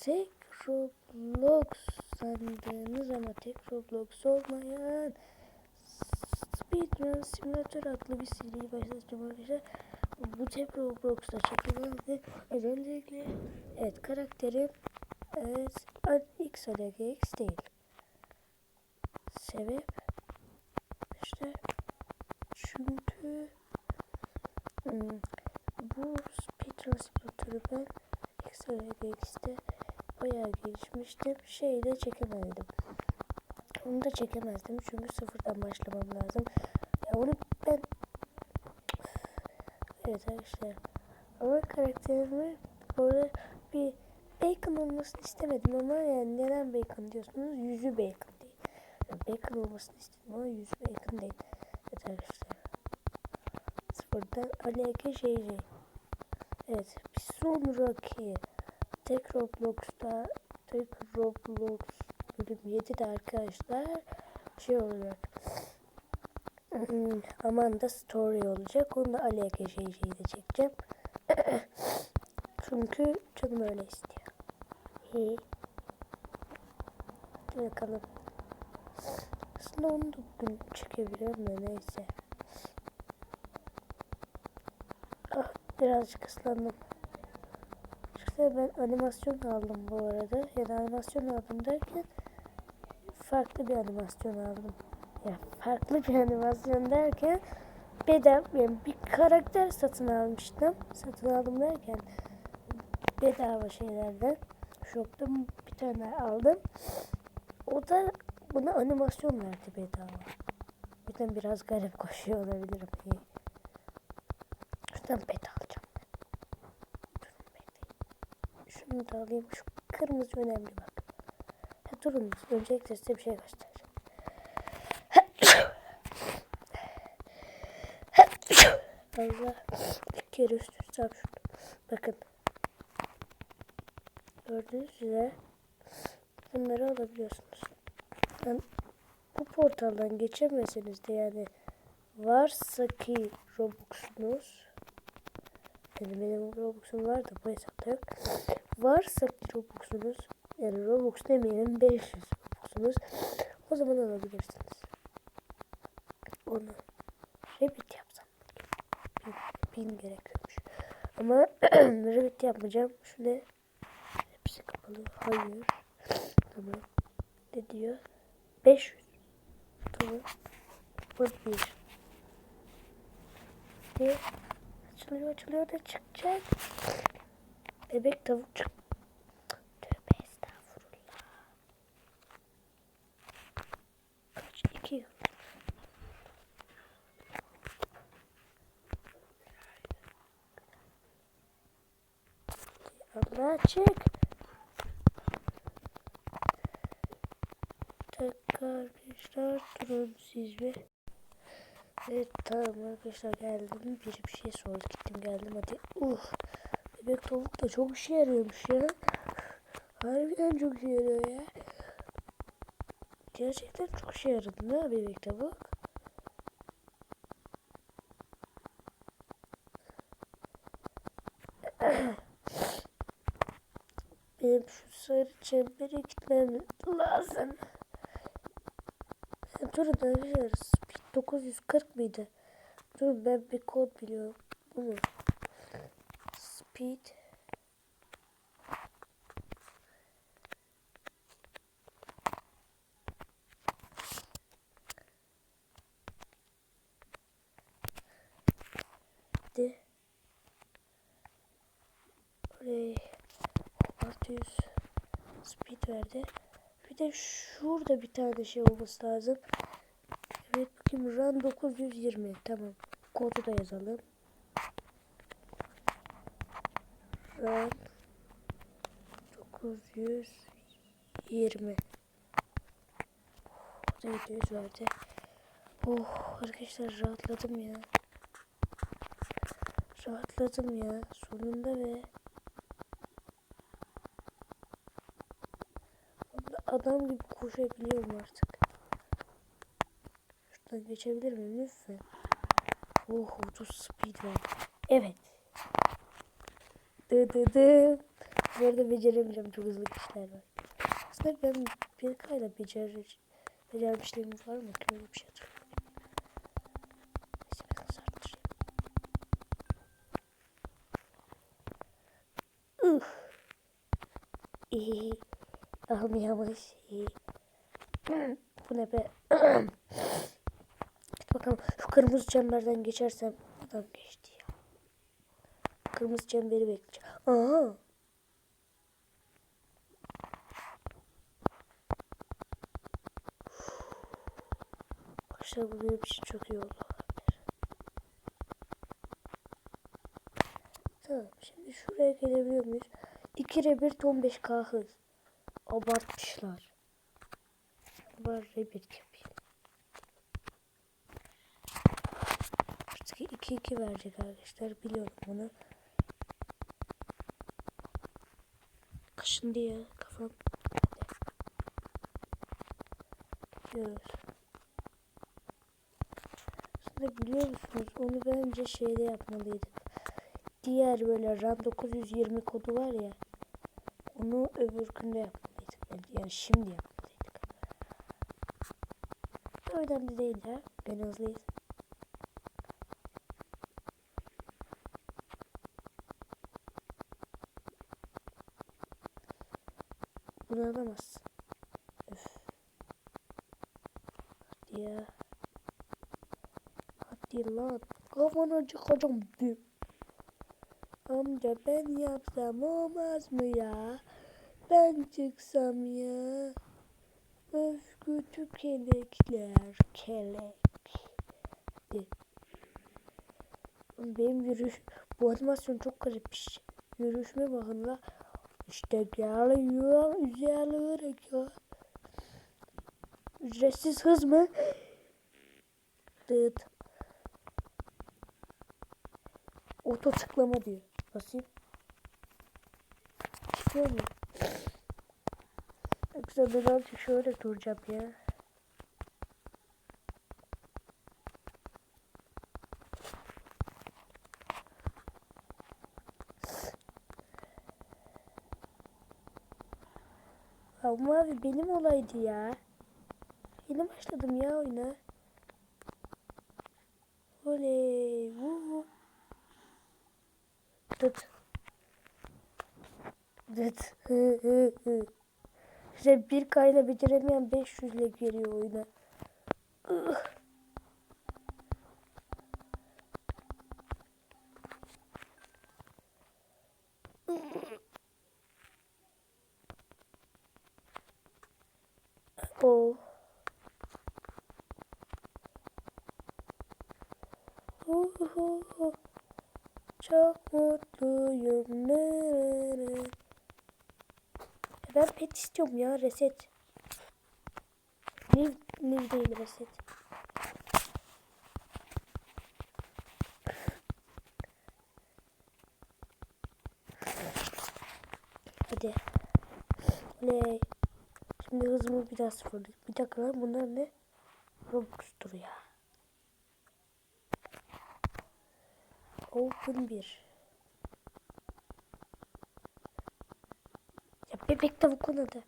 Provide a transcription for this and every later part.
tek Roblox sandığınız ama tek Roblox olmayan Speedrun Simulator adlı bir seriyi başlatacağım arkadaşlar. Bu tek Roblox'ta çekilen ve özellikle evet karakterim evet X X değil. Sebep işte çünkü hmm, bu speedrun simülatörü ben X-X'te bayağı gelişmiştim. Şeyi çekemedim. Onu da çekemezdim çünkü sıfırdan başlamam lazım. Ya onu ben Evet arkadaşlar. Ama karakterimi böyle bir bacon olmasını istemedim ama yani neden bacon diyorsunuz? Yüzü bacon değil. Yani bacon olmasını istedim ama yüzü bacon değil. Evet arkadaşlar. Sıfırdan Aleke JJ. Evet. Bir sonraki tek Roblox'ta tek Roblox bölüm 7'de arkadaşlar şey olacak. Hmm, Amanda Story olacak. Onu da Aleke JJ'yi de çekeceğim. Çünkü canım öyle istiyor. İyi. Hadi bakalım. Aslında onu da bugün çekebilirim de neyse. Ah, birazcık ıslandım. İşte ben animasyon aldım bu arada. Yani animasyon aldım derken farklı bir animasyon aldım. Ya farklı bir animasyon derken bedava yani bir karakter satın almıştım. Satın aldım derken bedava şeylerden shop'tan bir tane aldım. O da buna animasyon verdi bedava. O yüzden biraz garip koşuyor olabilirim. Şuradan pet alacağım ben. Durun bekleyin. Şunu da alayım. Şu kırmızı önemli bak. Ha, durun. Öncelikle size bir şey göstereceğim. Allah. Bir kere üst üste hapşurdum. Bakın. Gördüğünüz üzere bunları alabiliyorsunuz. Yani bu portaldan geçemeseniz de yani varsa ki Robux'unuz yani benim Robux'um var da bu hesapta yok. Varsa Robux'unuz yani Robux demeyelim 500 Robux'unuz o zaman alabilirsiniz. Onu Rabbit yapsam. Bin gerekiyormuş. Ama Rabbit yapmayacağım. Şu ne? Hepsi kapalı. Hayır. Tamam. Ne diyor? 500. Tamam. Bu bir. De açılıyor açılıyor da çıkacak. Bebek tavuk çık. Tövbe estağfurullah. Kaç? İki yıl. Allah çık. dakika arkadaşlar durun siz bir. Evet tamam arkadaşlar geldim. Biri bir şey sordu gittim geldim hadi. Uh. Bebek tavuk da çok işe yarıyormuş ya. Harbiden çok işe yarıyor ya. Gerçekten çok işe yaradı ne bebek tavuk. Benim şu sarı çembere gitmem lazım. Durun arkadaşlar. Speed 940 mıydı? Durun ben bir kod biliyorum. Bu mu? Speed de Oraya 600 speed verdi. Bir de şurada bir tane şey olması lazım. Evet bakayım run 920 tamam. Kodu da yazalım. Run 920 O da 700 verdi. Oh arkadaşlar rahatladım ya. Rahatladım ya. Sonunda ve adam gibi koşabiliyorum artık. Şuradan geçebilir miyim lütfen? Oh 30 speed verdi. Evet. Dı dı dı. Bu arada beceremeyeceğim. Çok hızlı işler var. Aslında ben bir kayla becerir, becermişliğim var mı? Öyle bir şey hatırlıyorum. İyi. Almayamış. İyi. Bu ne be? Bakalım. Şu kırmızı çemberden geçersem adam geçti ya. Kırmızı çemberi bekleyeceğim. Aha. Arkadaşlar bu benim için çok iyi oldu. Tamam şimdi şuraya gelebiliyor muyuz? 2 rebirth 15k hız. Abartmışlar. Ben rebirth yapayım. Artık 2-2 verecek arkadaşlar. Biliyorum bunu. Kaşındı ya kafam. Gidiyoruz. Aslında biliyor musunuz onu bence şeyde yapmalıydık. Diğer böyle RAM 920 kodu var ya. Onu öbür günde yapmalıydık. Yani şimdi yapmalıydık. Önemli değil ya. Ben hızlıyız. Bunu alamazsın. Öf. Hadi ya. Hadi lan. Kafana çıkacağım. bir. Amca ben yapsam olmaz mı ya? Ben çıksam ya. Öf kötü kelekler. Kelek. Hadi. Benim yürüyüş... Bu animasyon çok garipmiş. Yürüyüşüme bakın la. İşte geliyor üzerlerek ya. Ücretsiz hız mı? Dıt. Oto tıklama diyor. Basayım. Çıkıyor mu? Yoksa ben artık şöyle duracağım ya. Ama abi benim olaydı ya. Yeni başladım ya oyuna. Oley. Vuhu. Dıt. Dıt. Hı hı hı. İşte bir kayla beceremeyen 500 ile geliyor oyuna. Oh. Çok mutluyum. Ben pet istiyorum ya reset. Liv, liv değil reset. Hadi. Oley. Şimdi hızımı biraz sıfırladım. Bir dakika lan bunlar ne? Robux'tur ya. Open 1. bebek tavuk adı.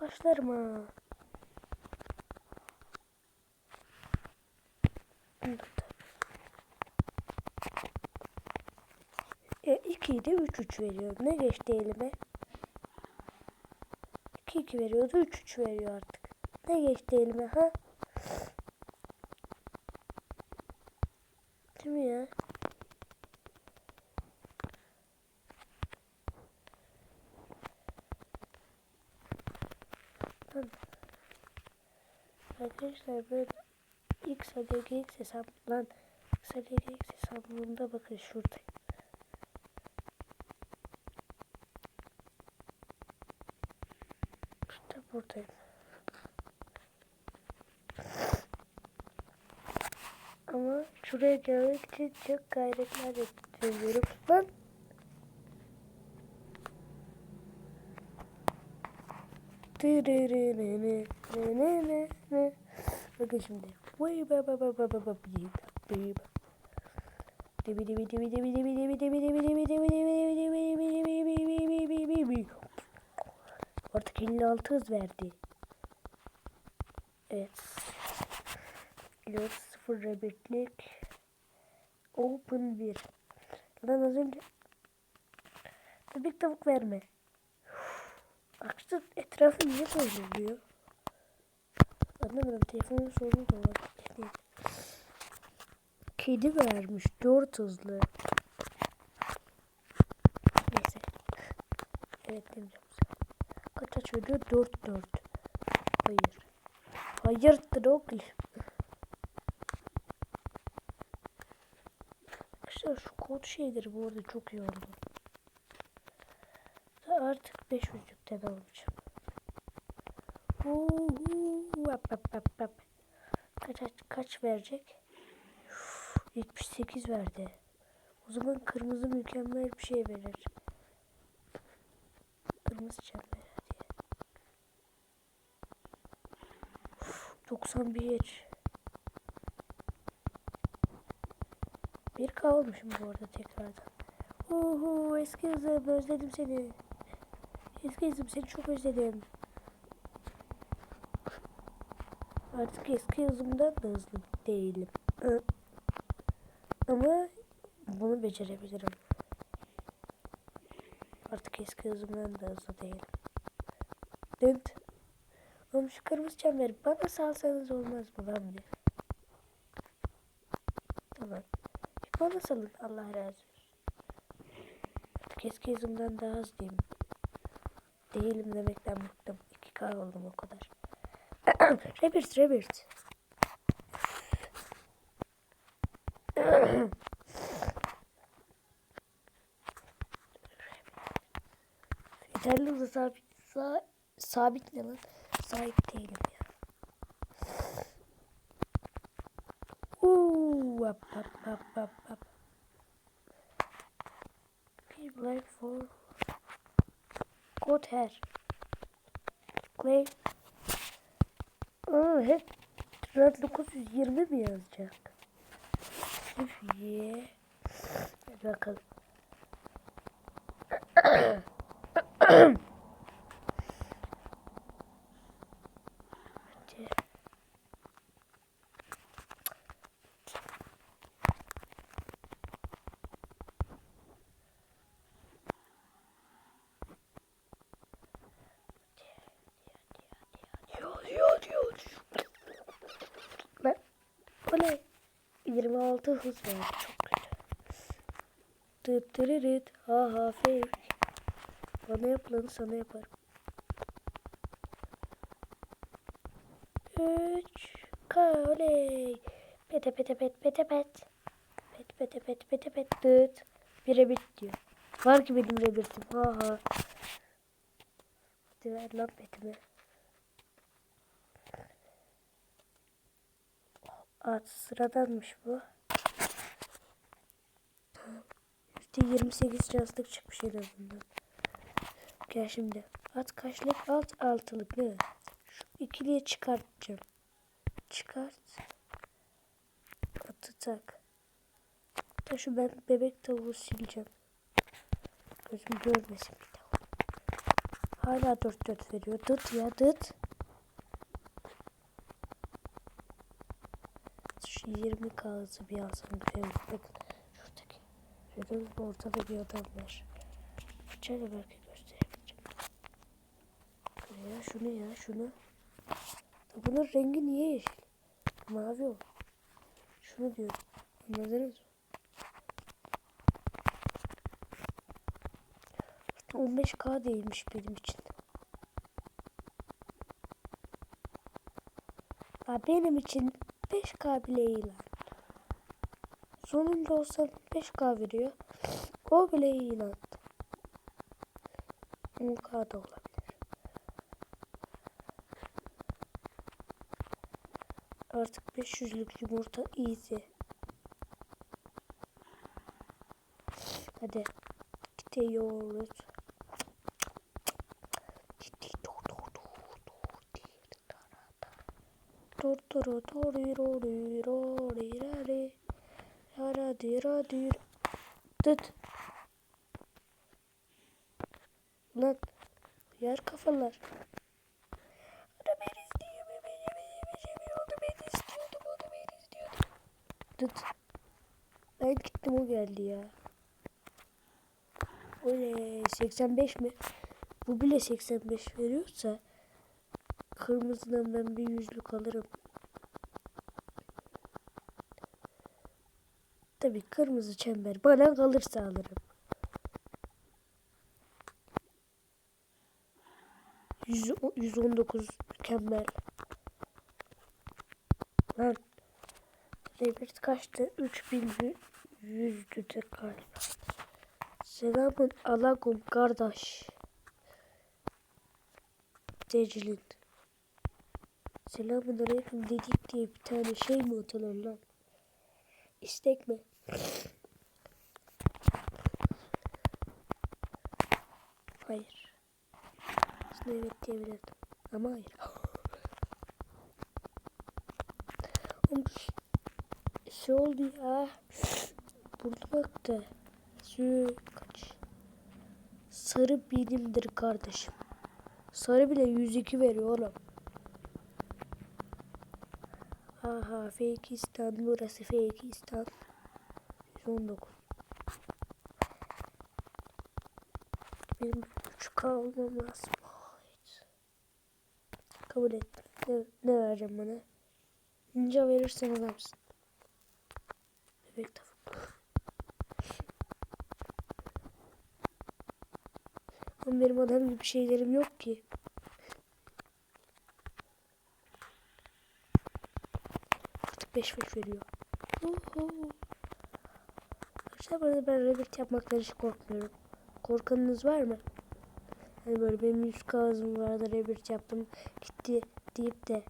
Başlarım ha. E 2'yi de 3 3 veriyor. Ne geçti elime? 2 2 veriyordu 3 3 veriyor artık. Ne geçti elime ha? Değil mi ya? Lan. Arkadaşlar böyle X ADG X hesap lan X ADG X hesabımda bakın şurada. Şurada buradayım. Ama şuraya gelmek için çok gayretler ediyorum. Lan dibi dibi Artık 56 hız verdi. Evet. Gidiyoruz 0 rebirtlik. Open 1. Lan az önce Bebek tavuk verme. Aksın etrafı niye böyle oluyor? Anlamadım. Telefonun sorunu da var. Kedi vermiş. Dört hızlı. Neyse. Evet demeyeceğim. Kaç aç veriyor? Dört dört. Hayır. Hayırdır oğlum. Arkadaşlar şu kod şeyleri bu arada çok iyi oldu. Artık 5 alacağım. Uhu, ap, ap, ap, ap. Kaç, kaç, verecek? 78 verdi. O zaman kırmızı mükemmel bir şey verir. Kırmızı çember hadi. 91. Bir kalmışım bu arada tekrardan. Uhu eski özledim seni. Eski hızım seni çok özledim. Artık eski hızımdan da hızlı değilim. Ama bunu becerebilirim. Artık eski hızımdan da hızlı değilim. Dınt. Oğlum şu kırmızı çemberi bana salsanız olmaz mı lan diye. Tamam. Bana salın Allah razı olsun. Artık eski hızımdan daha hızlıyım. Değilim demekten bıktım. 2K oldum o kadar. Rebirth, Rebirth. Yeterli hızı sabit, sa, sabit ne lan? Sahip değilim ya. Uuu, ap, ap, ap, ap, ap. Bir black for God her. Clay. Aa, hep Rad 920 mi yazacak? Üf ye. Hadi bakalım. Hadi. Diyor, diyor, diyor. Ben, o ne? 26 hız verdi. Çok kötü. Tıt tırırıt. Ha ha fake. Bana yapılanı sana yaparım. 3 Oley. Pete pete pet pete pet. Pet pete pet pete pet tıt. Bir rebit diyor. Var ki benim rebitim. Ha ha. Ver lan petimi. At sıradanmış bu. %28 cazlık çıkmış en azından. Gel şimdi. At kaçlık? Alt altılık ne? Şu ikiliye çıkartacağım. Çıkart. Atı tak. Da şu ben bebek tavuğu sileceğim. Gözüm görmesin bir daha. Hala 4-4 veriyor. Dıt ya dıt. Şu 20 kağıdı bir alsam olur. Bakın şuradaki. Şurada ortada bir adam var. Şöyle belki gösterebileceğim. Ya şunu ya şunu. Bunun rengi niye yeşil? Mavi o. Şunu diyorum. Anladınız mı? 15k değilmiş benim için. Ya benim için 5k bile iyi lan. Sonunda olsa 5k veriyor. O bile iyi lan. 10k da olabilir. Artık 500'lük yumurta easy. Hadi. Gidiyoruz. Dur dur dur dur dur dur Yara dira dir. Dıt. Lan Yer kafalar. Ana ben istiyorum. Ben, ben, ben, ben, onu ben istiyordum. Onu ben istiyordum. Tut. Ben gittim o geldi ya. O ne? 85 mi? Bu bile 85 veriyorsa kırmızıdan ben bir yüzlük alırım. Tabii kırmızı çember bana kalırsa alırım. 100, 119 mükemmel. Lan Rebirth kaçtı? 3100'dü de galiba. Selamun aleyküm kardeş. Decilin. Selamun aleyküm dedik diye bir tane şey mi atılır lan? İstek mi? Hayır. Aslında evet diyebilirdim. Ama hayır. Oğlum şey oldu ya. Burnum aktı. Su kaç. Sarı benimdir kardeşim. Sarı bile 102 veriyor oğlum. Aha Fakistan burası Fakistan. 119. Benim 3K olmam lazım. Kabul et. Ne, ne vereceğim bana? Ninja verirsen alırsın. Bebek tavuk. Ama benim adam gibi şeylerim yok ki. Artık 5 5 veriyor. Uhu. Arkadaşlar bu arada ben Revit yapmaktan hiç korkmuyorum. Korkanınız var mı? Hani böyle benim 100 kağıdım vardı Revit yaptım gitti deyip de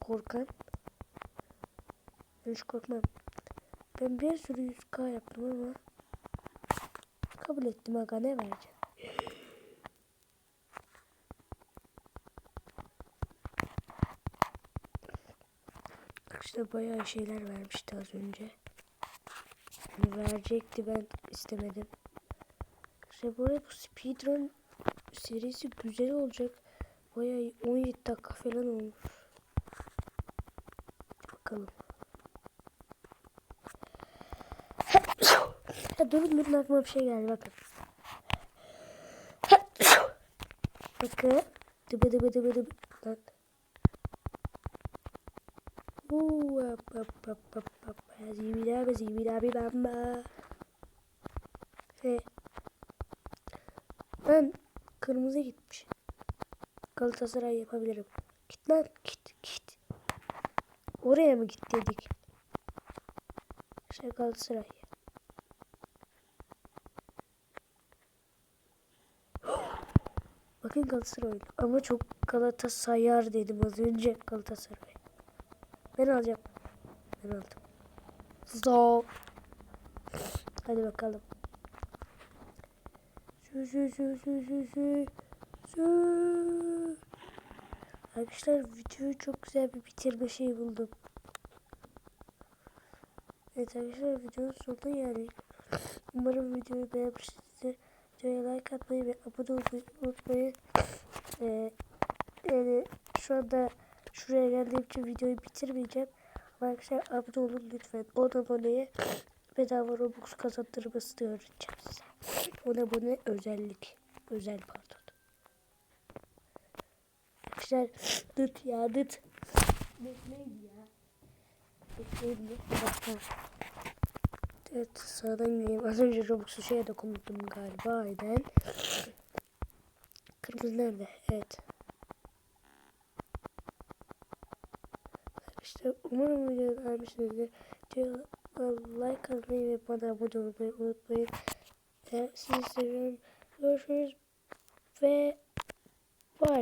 korkan. Ben hiç korkmam. Ben bir sürü 100k yaptım ama kabul ettim aga ne vereceğim. İşte bayağı şeyler vermişti az önce. Verecekti ben istemedim. İşte arada bu speedrun serisi güzel olacak. Bayağı 17 dakika falan olmuş. Bakalım. ya durun durun aklıma bir şey geldi bakın. bakın. Dıbı dıbı dıbı dıbı. Lan. Uuu, hop hop hop hop hop. Zibida zibida bir bamba. Ve ben kırmızı gitmiş. Galatasaray yapabilirim. Git lan git git. Oraya mı git dedik. İşte Galatasaray. Bakın Galatasaray ama çok Galatasarayar dedim az önce Galatasaray. Ben alacağım. Ben aldım. Stop. Hadi bakalım. Şu şu şu şu şu şu şu. Arkadaşlar videoyu çok güzel bir bitirme şey buldum. Evet arkadaşlar videonun sonuna geldik. Umarım videoyu beğenmişsinizdir. Videoya like atmayı ve abone olmayı unutmayın. Ee, yani şu anda şuraya geldiğim için videoyu bitirmeyeceğim. Arkadaşlar abone olun lütfen. 10 aboneye bedava Robux kazandırmasını öğreteceğim size. 10 abone özellik. Özel pardon. Arkadaşlar dıt ya dıt. Neydi ya? Neydi? Bir dakika. Evet sağdan gideyim. Az önce Robux'u şeye dokundum galiba. Aynen. Kırmızı nerede? Evet. İşte umarım videoyu beğenmişsinizdir. Like atmayı ve bana abone olmayı unutmayın. Sizi seviyorum. Görüşürüz ve bye.